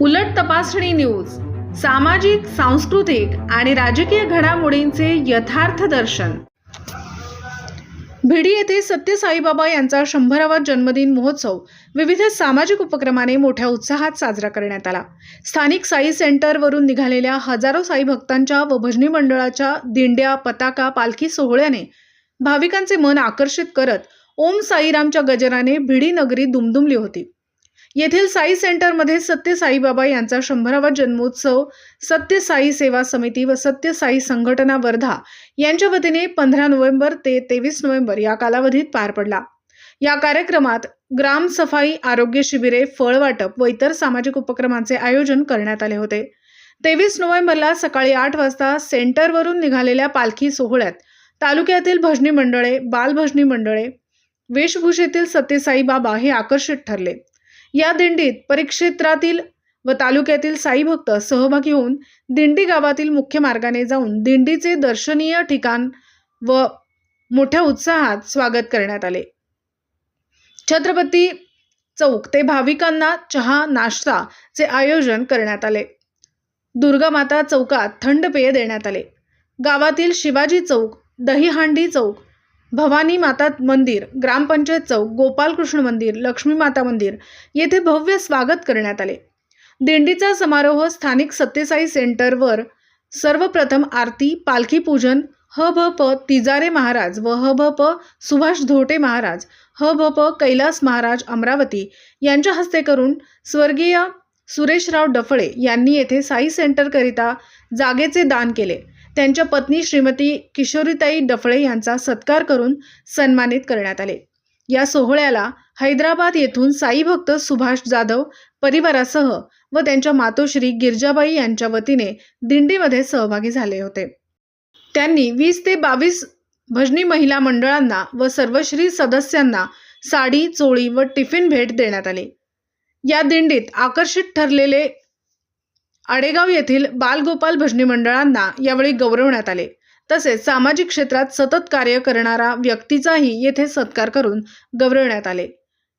उलट तपासणी न्यूज सामाजिक सांस्कृतिक आणि राजकीय घडामोडींचे यथार्थ दर्शन. भिडी येथे सत्य साईबाबा यांचा शंभरावा जन्मदिन महोत्सव विविध सामाजिक उपक्रमाने मोठ्या उत्साहात साजरा करण्यात आला. स्थानिक साई सेंटरवरून निघालेल्या हजारो साई भक्तांच्या व भजनी मंडळाच्या दिंड्या पताका पालखी सोहळ्याने भाविकांचे मन आकर्षित करत ओम साईरामच्या गजराने भिडी नगरी दुमदुमली होती. येथील साई सेंटरमध्ये सत्य साईबाबा यांचा शंभरावा जन्मोत्सव सत्य साई सेवा समिती व सत्य साई संघटना वर्धा यांच्या वतीने पंधरा नोव्हेंबर ते तेवीस नोव्हेंबर या कालावधीत पार पडला. या कार्यक्रमात ग्राम सफाई आरोग्य शिबिरे फळ वाटप व इतर सामाजिक उपक्रमांचे आयोजन करण्यात आले होते. तेवीस नोव्हेंबरला सकाळी आठ वाजता सेंटरवरून निघालेल्या पालखी सोहळ्यात तालुक्यातील भजनी मंडळे बालभजनी मंडळे वेशभूषेतील सत्यसाई बाबा हे आकर्षित ठरले. या दिंडीत परिक्षेत्रातील व तालुक्यातील साई भक्त सहभागी होऊन दिंडी गावातील मुख्य मार्गाने जाऊन दिंडीचे दर्शनीय ठिकाण व मोठ्या उत्साहात स्वागत करण्यात आले. छत्रपती चौक ते भाविकांना चहा नाश्ताचे आयोजन करण्यात आले. दुर्गामाता चौकात थंड पेय देण्यात आले. गावातील शिवाजी चौक दहीहांडी चौक भवानी माता मंदिर ग्रामपंचायत चौक गोपालकृष्ण मंदिर लक्ष्मी माता मंदिर येथे भव्य स्वागत करण्यात आले. दिंडीचा समारोह स्थानिक सत्यसाई सेंटरवर सर्वप्रथम आरती पालखी पूजन ह भ प तिजारे महाराज व ह भ प सुभाष धोटे महाराज ह भ प कैलास महाराज अमरावती यांच्या हस्ते करून स्वर्गीय सुरेशराव डफळे यांनी येथे साई सेंटरकरिता जागेचे दान केले. त्यांच्या पत्नी श्रीमती किशोरीताई डफळे यांचा सत्कार करून सन्मानित करण्यात आले. या सोहळ्याला हैदराबाद येथून साई भक्त सुभाष जाधव परिवारासह व त्यांच्या मातोश्री गिरजाबाई यांच्या वतीने दिंडीमध्ये सहभागी झाले होते. त्यांनी वीस ते बावीस भजनी महिला मंडळांना व सर्वश्री सदस्यांना साडी चोळी व टिफिन भेट देण्यात आली. या दिंडीत आकर्षित ठरलेले आडेगाव येथील बालगोपाल भजनी मंडळांना यावेळी गौरवण्यात आले. तसेच सामाजिक क्षेत्रात सतत कार्य करणारा व्यक्तीचाही येथे सत्कार करून गौरवण्यात आले.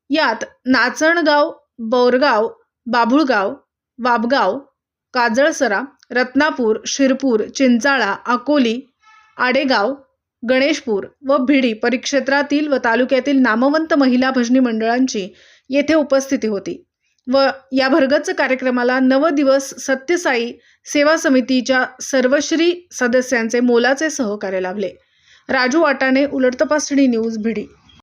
यात नाचणगाव बोरगाव बाभुळगाव वाबगाव काजळसरा रत्नापूर शिरपूर चिंचाळा अकोली आडेगाव गणेशपूर व भिडी परिक्षेत्रातील व तालुक्यातील नामवंत महिला भजनी मंडळांची येथे उपस्थिती होती. व या भरगच्च कार्यक्रमाला नव दिवस सत्यसाई सेवा समितीच्या सर्वश्री सदस्यांचे मोलाचे सहकार्य लाभले. राजू वाटाणे उलट तपासणी न्यूज भिडी.